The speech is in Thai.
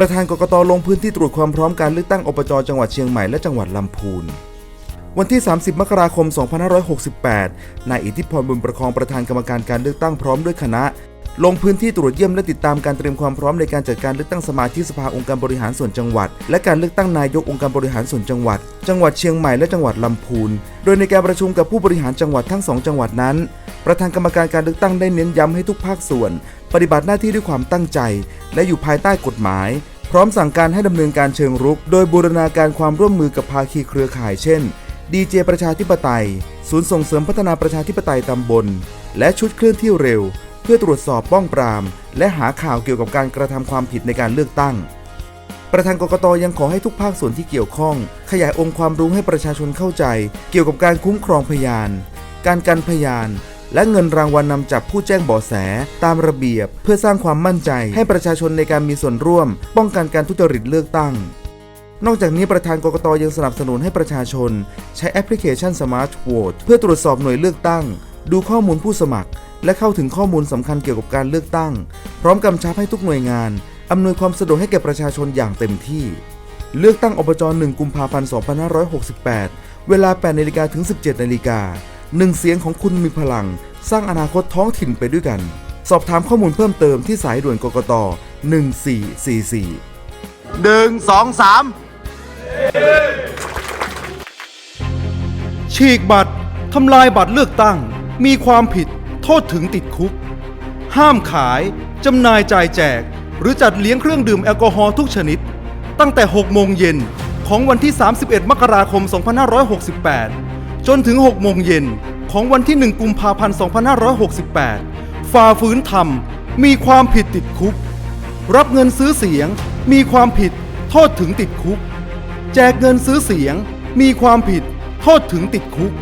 ประธานกกตลงพื้นที่ตรวจความพร้อมการเลือกตั้งอบจจังหวัดเชียงใหม่และจังหวัดลำพูน วันที่ 30 มกราคม 2568 นายอิทธิพรบุญประคองประธานกรรมการการเลือกตั้งพร้อมด้วยคณะ ลงพื้นที่ตรวจเยี่ยมและติดตามการเตรียมความพร้อมในการจัดการเลือกตั้งสมาชิกสภาองค์การบริหารส่วนจังหวัด และการเลือกตั้งนายกองค์การบริหารส่วนจังหวัด จังหวัดเชียงใหม่และจังหวัดลำพูน โดยในการประชุมกับผู้บริหารจังหวัดทั้งสองจังหวัดนั้น ประธานกรรมการการเลือกตั้งได้เน้นย้ำให้ทุกภาคส่วน ปฏิบัติหน้าที่ด้วยความตั้งใจ และอยู่ภายใต้กฎหมาย พร้อมสั่งการให้ดำเนินการเชิงรุก โดยบูรณาการความร่วมมือกับภาคีเครือข่ายเช่นดีเจประชาธิปไตย ศูนย์ส่งเสริมพัฒนาประชาธิปไตยตำบล และชุดเคลื่อนที่เร็ว เพื่อตรวจสอบป้องปราม และหาข่าวเกี่ยวกับการกระทำความผิดในการเลือกตั้ง ประธานกกตยังขอให้ทุกภาคส่วนที่เกี่ยวข้อง ขยายองค์ความรู้ให้ประชาชนเข้าใจ เกี่ยวกับการคุ้มครองพยาน การกันพยาน และเงินรางวัลนำจับผู้แจ้งเบาะแส ตามระเบียบ เพื่อสร้างความมั่นใจให้ประชาชนในการมีส่วนร่วม ป้องกันการทุจริตเลือกตั้ง นอกจากนี้ประธานกกตยังสนับสนุนให้ประชาชน ใช้แอปพลิเคชัน Smart Vote เพื่อตรวจสอบหน่วยเลือกตั้ง ดูข้อมูลผู้สมัคร และเข้าถึงข้อมูลสำคัญเกี่ยวกับการเลือกตั้ง พร้อมกำชับให้ทุกหน่วยงานอำนวยความสะดวกให้แก่ประชาชนอย่างเต็มที่ เลือกตั้งอบจ 1 กุมภาพันธ์ 2568 เวลา 8นาฬิกาถึง 17นาฬิกา หนึ่งเสียงของคุณมีพลัง สร้างอนาคตท้องถิ่นไปด้วยกัน สอบถามข้อมูลเพิ่มเติมที่สายด่วนกกต 1444หนึ่งสองสามฉีกบัตร ทำลายบัตรเลือกตั้ง มีความผิดโทษถึงติดคุก ห้ามขาย จำหน่ายจ่ายแจก หรือจัดเลี้ยงเครื่องดื่มแอลกอฮอล์ทุกชนิด ตั้งแต่ 6 โมงเย็นของวันที่ 31 มกราคม 2568 จนถึง 6 โมงเย็นของวันที่ 1 กุมภาพันธ์ 2568 ฝ่าฝืนธรรม มีความผิดติดคุก รับเงินซื้อเสียง มีความผิดโทษถึงติดคุก แจกเงินซื้อเสียง มีความผิดโทษถึงติดคุก